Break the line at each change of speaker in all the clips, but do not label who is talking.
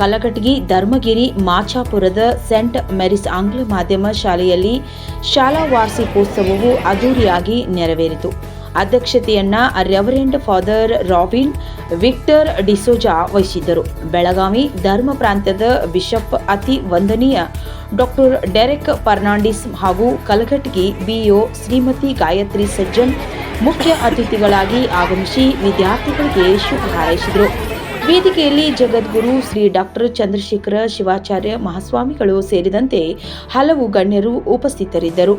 ಕಲಘಟಗಿ, ಧರ್ಮಗಿರಿ, ಮಾಚಾಪುರದ scent Mary's ಆಂಗ್ಲ ಮಾಧ್ಯಮ ಶಾಲೆಯಲ್ಲಿ ಶಾಲಾ ವಾರ್ಷಿಕೋತ್ಸವವು ಅದ್ದೂರಿಯಾಗಿ ನೆರವೇರಿತು. ಅಧ್ಯಕ್ಷತೆಯನ್ನ reverend father Robin Victor D'Souza ವಹಿಸಿದ್ದರು. ಬೆಳಗಾವಿ ಧರ್ಮ ಪ್ರಾಂತ್ಯದ ಬಿಷಪ್ ಅತಿ ವಂದನೀಯ ಡಾಕ್ಟರ್ ಡೆರೆಕ್ ಫರ್ನಾಂಡಿಸ್ ಹಾಗೂ ಕಲಘಟಗಿ ಬಿಒ ಶ್ರೀಮತಿ ಗಾಯತ್ರಿ ಸಜ್ಜನ್ ಮುಖ್ಯ ಅತಿಥಿಗಳಾಗಿ ಆಗಮಿಸಿ ವಿದ್ಯಾರ್ಥಿಗಳಿಗೆ ಶುಭ ಹಾರೈಸಿದರು. ವೇದಿಕೆಯಲ್ಲಿ ಜಗದ್ಗುರು ಶ್ರೀ ಡಾಕ್ಟರ್ ಚಂದ್ರಶೇಖರ ಶಿವಾಚಾರ್ಯ ಮಹಾಸ್ವಾಮಿಗಳು ಸೇರಿದಂತೆ ಹಲವು ಗಣ್ಯರು ಉಪಸ್ಥಿತರಿದ್ದರು.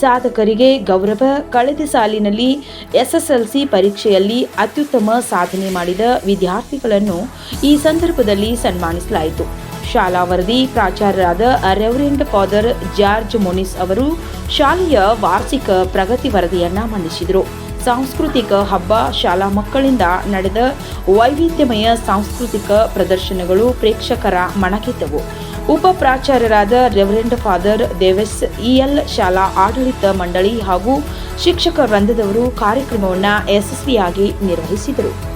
ಸಾಧಕರಿಗೆ ಗೌರವ, ಕಳೆದ ಸಾಲಿನಲ್ಲಿ ಎಸ್ಎಸ್ಎಲ್ಸಿ ಪರೀಕ್ಷೆಯಲ್ಲಿ ಅತ್ಯುತ್ತಮ ಸಾಧನೆ ಮಾಡಿದ ವಿದ್ಯಾರ್ಥಿಗಳನ್ನು ಈ ಸಂದರ್ಭದಲ್ಲಿ ಸನ್ಮಾನಿಸಲಾಯಿತು. ಶಾಲಾ ವರದಿ ಪ್ರಾಚಾರ್ಯರಾದ ರೆವರೆಂಡ್ ಫಾದರ್ ಜಾರ್ಜ್ ಮೊನಿಸ್ ಅವರು ಶಾಲೆಯ ವಾರ್ಷಿಕ ಪ್ರಗತಿ ವರದಿಯನ್ನು ಮಂಡಿಸಿದರು. ಸಾಂಸ್ಕೃತಿಕ ಹಬ್ಬ ಶಾಲಾ ಮಕ್ಕಳಿಂದ ನಡೆದ ವೈವಿಧ್ಯಮಯ ಸಾಂಸ್ಕೃತಿಕ ಪ್ರದರ್ಶನಗಳು ಪ್ರೇಕ್ಷಕರ ಮನಗೆದ್ದವು. ಉಪ ಪ್ರಾಚಾರ್ಯರಾದ reverend father Deves E L ಆಡಳಿತ ಮಂಡಳಿ ಹಾಗೂ ಶಿಕ್ಷಕ ವೃಂದದವರು ಕಾರ್ಯಕ್ರಮವನ್ನು ಯಶಸ್ವಿಯಾಗಿ ನಿರ್ವಹಿಸಿದರು.